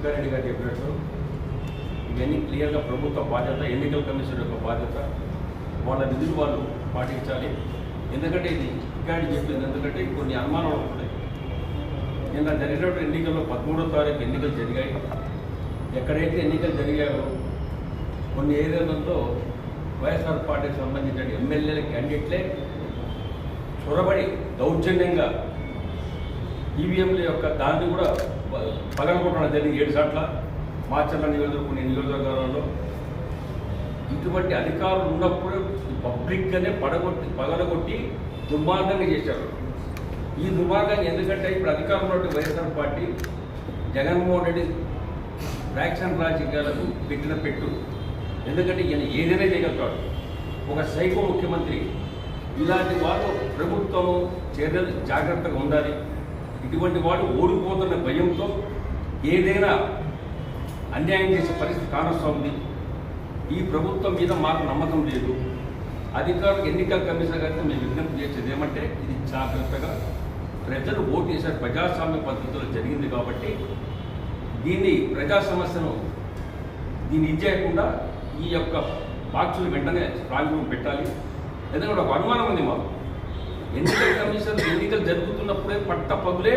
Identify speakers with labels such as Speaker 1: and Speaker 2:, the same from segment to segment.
Speaker 1: తిప్పారెడ్డి గారు చెప్పినట్టు ఇవన్నీ క్లియర్గా ప్రభుత్వ బాధ్యత ఎన్నికల కమిషన్ యొక్క బాధ్యత. వాళ్ళ విధులు వాళ్ళు పాటించాలి. ఎందుకంటే ఇది ఇక్కడ చెప్పింది ఎందుకంటే కొన్ని అనుమానాలు ఉంటాయి నిన్న జరిగినటువంటి ఎన్నికల్లో పదమూడో తారీఖు ఎన్నికలు జరిగాయి. ఎక్కడైతే ఎన్నికలు జరిగాయో కొన్ని ఏరియాలతో వైఎస్ఆర్ పార్టీకి సంబంధించిన ఎమ్మెల్యేల క్యాండిడేట్లే చొరబడి దౌర్జన్యంగా ఈవీఎంల యొక్క దాన్ని కూడా ప- పగలగొట్టడం జరిగింది ఏడు సార్ల. మాచర్ల నియోజకవర్గం కొన్ని నియోజకవర్గాలలో. ఇటువంటి అధికారులు ఉన్నప్పుడు పబ్లిక్గానే పడగొట్టి పగలగొట్టి దుర్మార్గంగా చేశారు. ఈ దుర్మార్గం ఎందుకంటే ఇప్పుడు అధికారంలో వైఎస్ఆర్ పార్టీ జగన్మోహన్ రెడ్డి ఫ్రాక్షన్ రాజకీయాలకు పెట్టిన పెట్టు. ఎందుకంటే ఈయన ఏదైనా చేయగలుగుతాడు. ఒక సైకో ముఖ్యమంత్రి ఇలాంటి వారు ప్రభుత్వం చర్యలు జాగ్రత్తగా ఉండాలి. ఇటువంటి వాడు ఓడిపోతున్న భయంతో ఏదైనా అన్యాయం చేసే పరిస్థితి కానొస్తుంది. ఈ ప్రభుత్వం మీద మాకు నమ్మకం లేదు. అధికారులకు ఎన్నికల కమిషన్ గారితో మేము విజ్ఞప్తి చేసేది ఏమంటే ఇది జాగ్రత్తగా ప్రజలు ఓటు చేశారు ప్రజాస్వామ్య పద్ధతిలో జరిగింది కాబట్టి దీన్ని ప్రజా సమస్యను దీన్ని ఇచ్చేయకుండా ఈ యొక్క బాక్సులు వెంటనే స్ట్రాంగ్ రూమ్ పెట్టాలి ఎందుకంటే ఒక అనుమానం ఉంది మాకు. ఎందుకంటే కమిషన్ ఎన్నికలు జరుగుతున్నప్పుడే పట్ట పగులే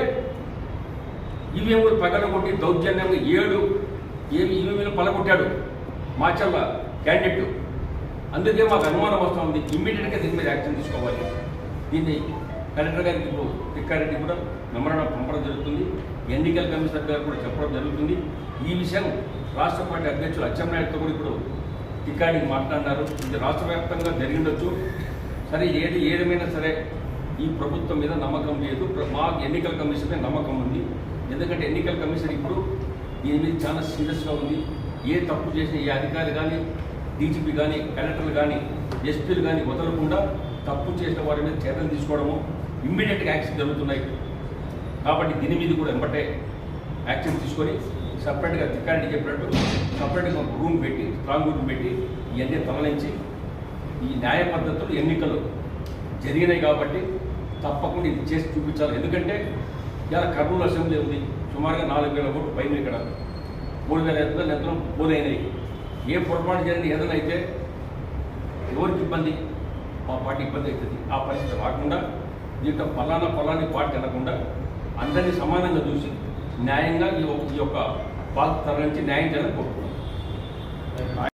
Speaker 1: ఈవీఎంలు పగలగొట్టి దౌర్జన్యంగా ఏడు ఏమి ఈవీఎంలు పలగొట్టాడు. మాచల్ల క్యాండిడేట్. అందుకే మాకు అనుమానం వస్తుంది. ఇమ్మీడియట్గా దీని మీద యాక్షన్ తీసుకోవాలి. దీన్ని కలెక్టర్ గారికి ఇప్పుడు తిక్కారెడ్డి కూడా మెమరణం పంపడం జరుగుతుంది. ఎన్నికల కమిషనర్ గారు కూడా చెప్పడం జరుగుతుంది. ఈ విషయం రాష్ట్ర పార్టీ అధ్యక్షులు అచ్చెన్నాయుడుతో కూడా ఇప్పుడు తిక్కాడికి మాట్లాడినారు. ఇది రాష్ట్ర వ్యాప్తంగా జరిగిండొచ్చు సరే ఏది ఏదేమైనా సరే ఈ ప్రభుత్వం మీద నమ్మకం లేదు. మా ఎన్నికల కమిషన్ మీద నమ్మకం ఉంది. ఎందుకంటే ఎన్నికల కమిషన్ ఇప్పుడు దీని మీద చాలా సీరియస్గా ఉంది. ఏ తప్పు చేసిన ఏ అధికారి కానీ డీజీపీ కానీ కలెక్టర్లు కానీ ఎస్పీలు కానీ వదలకుండా తప్పు చేసిన వారి మీద చర్యలు తీసుకోవడము ఇమ్మీడియట్గా యాక్షన్ జరుగుతున్నాయి. కాబట్టి దీని మీద కూడా వెంబటే యాక్షన్ తీసుకొని సపరేట్గా తిక్కారెడ్డి చెప్పినట్టు సపరేట్గా ఒక రూమ్ పెట్టి స్ట్రాంగ్ రూమ్ పెట్టి ఇవన్నీ తొలగించి ఈ న్యాయ పద్ధతులు ఎన్నికలు జరిగినాయి కాబట్టి తప్పకుండా ఇది చేసి చూపించాలి. ఎందుకంటే ఇలా కర్నూలు అసెంబ్లీ ఉంది. సుమారుగా నాలుగు వేల ఓట్లు పైన ఇక్కడ మూడు వేల ఎత్తులు ఎంతలో పోలైనాయి ఏ పొరపాటు జరిగిన ఏదైనా అయితే ఎవరికి ఇబ్బంది? మా పార్టీ ఇబ్బంది అవుతుంది. ఆ పరిస్థితి రాకుండా దీంట్లో పలానా పలాని పార్టీ అనకుండా అందరినీ సమానంగా చూసి న్యాయంగా ఈ యొక్క- బాధ తరలించి నుంచి న్యాయం చేయాలని కోరుకుంటున్నాం.